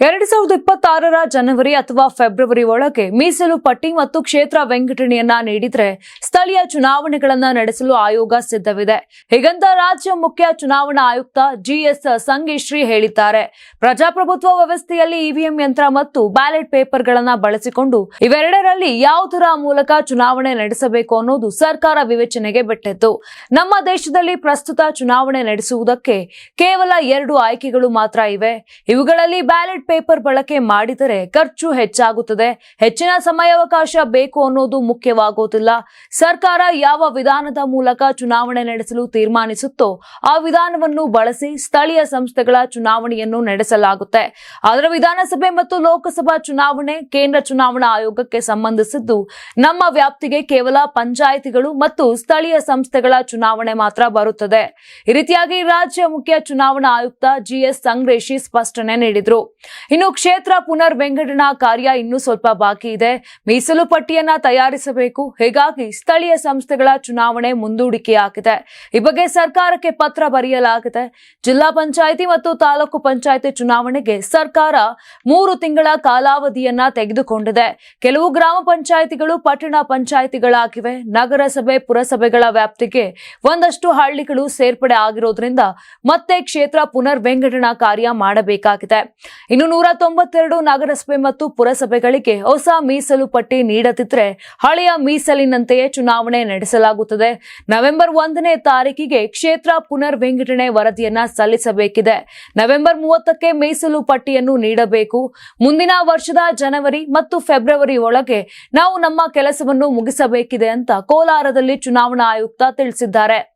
ಎರಡ್ ಸಾವಿರದ ಇಪ್ಪತ್ತಾರರ ಜನವರಿ ಅಥವಾ ಫೆಬ್ರವರಿ ಒಳಗೆ ಮೀಸಲು ಪಟ್ಟಿ ಮತ್ತು ಕ್ಷೇತ್ರ ವೆಂಕಟಣೆಯನ್ನ ನೀಡಿದ್ರೆ ಸ್ಥಳೀಯ ಚುನಾವಣೆಗಳನ್ನ ನಡೆಸಲು ಆಯೋಗ ಸಿದ್ಧವಿದೆ. ಹೀಗಂತ ರಾಜ್ಯ ಮುಖ್ಯ ಚುನಾವಣಾ ಆಯುಕ್ತ ಜಿಎಸ್ ಸಂಗೇಶ್ರೀ ಹೇಳಿದ್ದಾರೆ. ಪ್ರಜಾಪ್ರಭುತ್ವ ವ್ಯವಸ್ಥೆಯಲ್ಲಿ ಇವಿಎಂ ಯಂತ್ರ ಮತ್ತು ಬ್ಯಾಲೆಟ್ ಪೇಪರ್ಗಳನ್ನ ಬಳಸಿಕೊಂಡು ಇವೆರಡರಲ್ಲಿ ಯಾವುದರ ಮೂಲಕ ಚುನಾವಣೆ ನಡೆಸಬೇಕು ಅನ್ನೋದು ಸರ್ಕಾರ ವಿವೇಚನೆಗೆ ಬಿಟ್ಟಿತ್ತು. ನಮ್ಮ ದೇಶದಲ್ಲಿ ಪ್ರಸ್ತುತ ಚುನಾವಣೆ ನಡೆಸುವುದಕ್ಕೆ ಕೇವಲ ಎರಡು ಆಯ್ಕೆಗಳು ಮಾತ್ರ ಇವೆ. ಇವುಗಳಲ್ಲಿ ಬ್ಯಾಲೆಟ್ ಪೇಪರ್ ಬಳಕೆ ಮಾಡಿದರೆ ಖರ್ಚು ಹೆಚ್ಚಾಗುತ್ತದೆ. ಹೆಚ್ಚಿನ ಸಮಯಾವಕಾಶ ಬೇಕು ಅನ್ನೋದು ಮುಖ್ಯವಾಗುವುದಿಲ್ಲ ಸರ್ಕಾರ ಯಾವ ವಿಧಾನದ ಮೂಲಕ ಚುನಾವಣೆ ನಡೆಸಲು ತೀರ್ಮಾನಿಸುತ್ತೋ ಆ ವಿಧಾನವನ್ನು ಬಳಸಿ ಸ್ಥಳೀಯ ಸಂಸ್ಥೆಗಳ ಚುನಾವಣೆಯನ್ನು ನಡೆಸಲಾಗುತ್ತೆ. ಆದರೆ ವಿಧಾನಸಭೆ ಮತ್ತು ಲೋಕಸಭಾ ಚುನಾವಣೆ ಕೇಂದ್ರ ಚುನಾವಣಾ ಆಯೋಗಕ್ಕೆ ಸಂಬಂಧಿಸಿದ್ದು ನಮ್ಮ ವ್ಯಾಪ್ತಿಗೆ ಕೇವಲ ಪಂಚಾಯಿತಿಗಳು ಮತ್ತು ಸ್ಥಳೀಯ ಸಂಸ್ಥೆಗಳ ಚುನಾವಣೆ ಮಾತ್ರ ಬರುತ್ತದೆ. ಈ ರೀತಿಯಾಗಿ ರಾಜ್ಯ ಮುಖ್ಯ ಚುನಾವಣಾ ಆಯುಕ್ತ ಜಿಎಸ್ ಸಂಗ್ರೇಶಿ ಸ್ಪಷ್ಟನೆ ನೀಡಿದ್ರು. ಇನ್ನು ಕ್ಷೇತ್ರ ಪುನರ್ ವಿಂಗಡಣಾ ಕಾರ್ಯ ಇನ್ನೂ ಸ್ವಲ್ಪ ಬಾಕಿ ಇದೆ. ಮೀಸಲು ಪಟ್ಟಿಯನ್ನ ತಯಾರಿಸಬೇಕು. ಹೀಗಾಗಿ ಸ್ಥಳೀಯ ಸಂಸ್ಥೆಗಳ ಚುನಾವಣೆ ಮುಂದೂಡಿಕೆಯಾಗಿದೆ ಈ ಬಗ್ಗೆ ಸರ್ಕಾರಕ್ಕೆ ಪತ್ರ ಬರೆಯಲಾಗಿದೆ. ಜಿಲ್ಲಾ ಪಂಚಾಯಿತಿ ಮತ್ತು ತಾಲೂಕು ಪಂಚಾಯಿತಿ ಚುನಾವಣೆಗೆ ಸರ್ಕಾರ ಮೂರು ತಿಂಗಳ ಕಾಲಾವಧಿಯನ್ನ ತೆಗೆದುಕೊಂಡಿದೆ. ಕೆಲವು ಗ್ರಾಮ ಪಂಚಾಯಿತಿಗಳು ಪಟ್ಟಣ ಪಂಚಾಯಿತಿಗಳಾಗಿವೆ. ನಗರಸಭೆ, ಪುರಸಭೆಗಳ ವ್ಯಾಪ್ತಿಗೆ ಒಂದಷ್ಟು ಹಳ್ಳಿಗಳು ಸೇರ್ಪಡೆ ಆಗಿರೋದ್ರಿಂದ ಮತ್ತೆ ಕ್ಷೇತ್ರ ಪುನರ್ ಕಾರ್ಯ ಮಾಡಬೇಕಾಗಿದೆ. ಇನ್ನು ನೂರ ತೊಂಬತ್ತೆರಡು ನಗರಸಭೆ ಮತ್ತು ಪುರಸಭೆಗಳಿಗೆ ಹೊಸ ಮೀಸಲು ಪಟ್ಟಿ ನೀಡದಿದ್ರೆ ಹಳೆಯ ಮೀಸಲಿನಂತೆಯೇ ಚುನಾವಣೆ ನಡೆಸಲಾಗುತ್ತದೆ. ನವೆಂಬರ್ ಒಂದನೇ ತಾರೀಕಿಗೆ ಕ್ಷೇತ್ರ ಪುನರ್ ವಿಂಗಡಣೆ ವರದಿಯನ್ನ ಸಲ್ಲಿಸಬೇಕಿದೆ. ನವೆಂಬರ್ ಮೂವತ್ತಕ್ಕೆ ಮೀಸಲು ಪಟ್ಟಿಯನ್ನು ನೀಡಬೇಕು. ಮುಂದಿನ ವರ್ಷದ ಜನವರಿ ಮತ್ತು ಫೆಬ್ರವರಿ ಒಳಗೆ ನಾವು ನಮ್ಮ ಕೆಲಸವನ್ನು ಮುಗಿಸಬೇಕಿದೆ ಅಂತ ಕೋಲಾರದಲ್ಲಿ ಚುನಾವಣಾ ಆಯುಕ್ತ ತಿಳಿಸಿದ್ದಾರೆ.